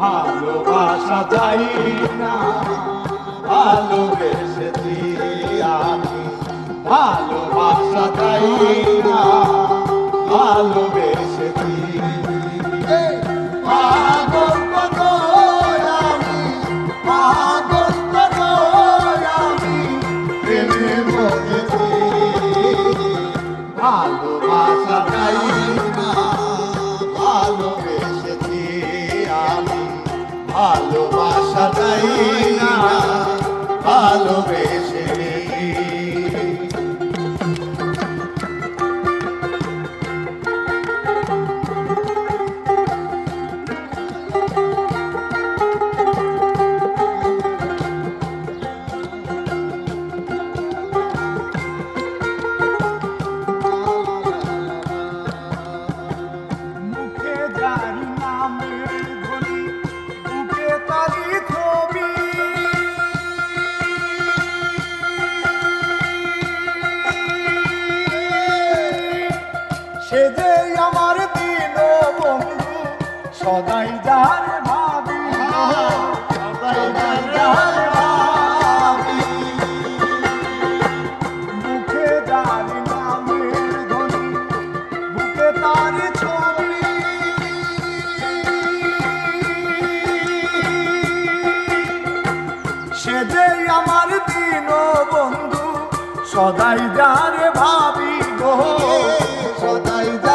ভালোবাসা যাই না ভালোবেসেছি আমি। ভালোবাসা যাই না ভালোবেসেছি। সে যে আমার দিন বন্ধু সদাই যার ভাবি। সদাই যার ভাবি। মুখে তার সে যে আমার বন্ধু সদাই যার ভাবি গো। সদাই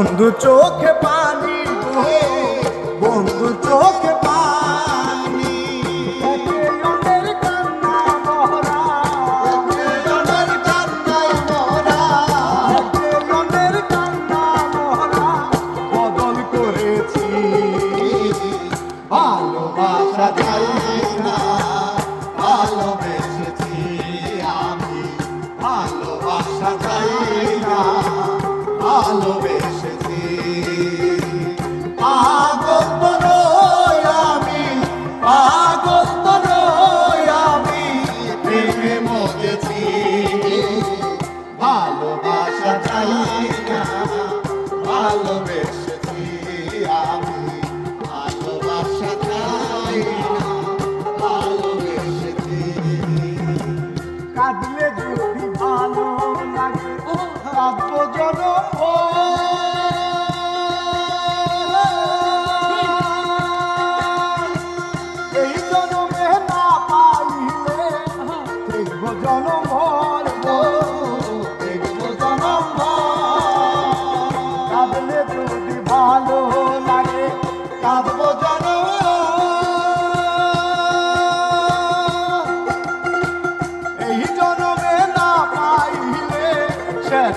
বন্ধু চোখে পা ভালোবেসেছি আমি ভালোবাসা চাই না ভালোবেসেছি কাঁদলে যদি ভালো লাগে, কাঁদব জনম এই জনমে না পাইলে দেখব জনম।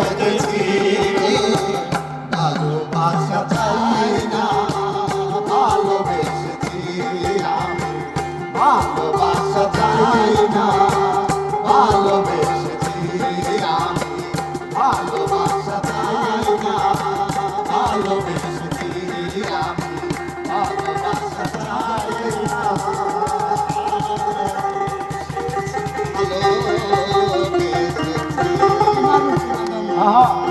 Majesty. ভালোবেসেছি আহা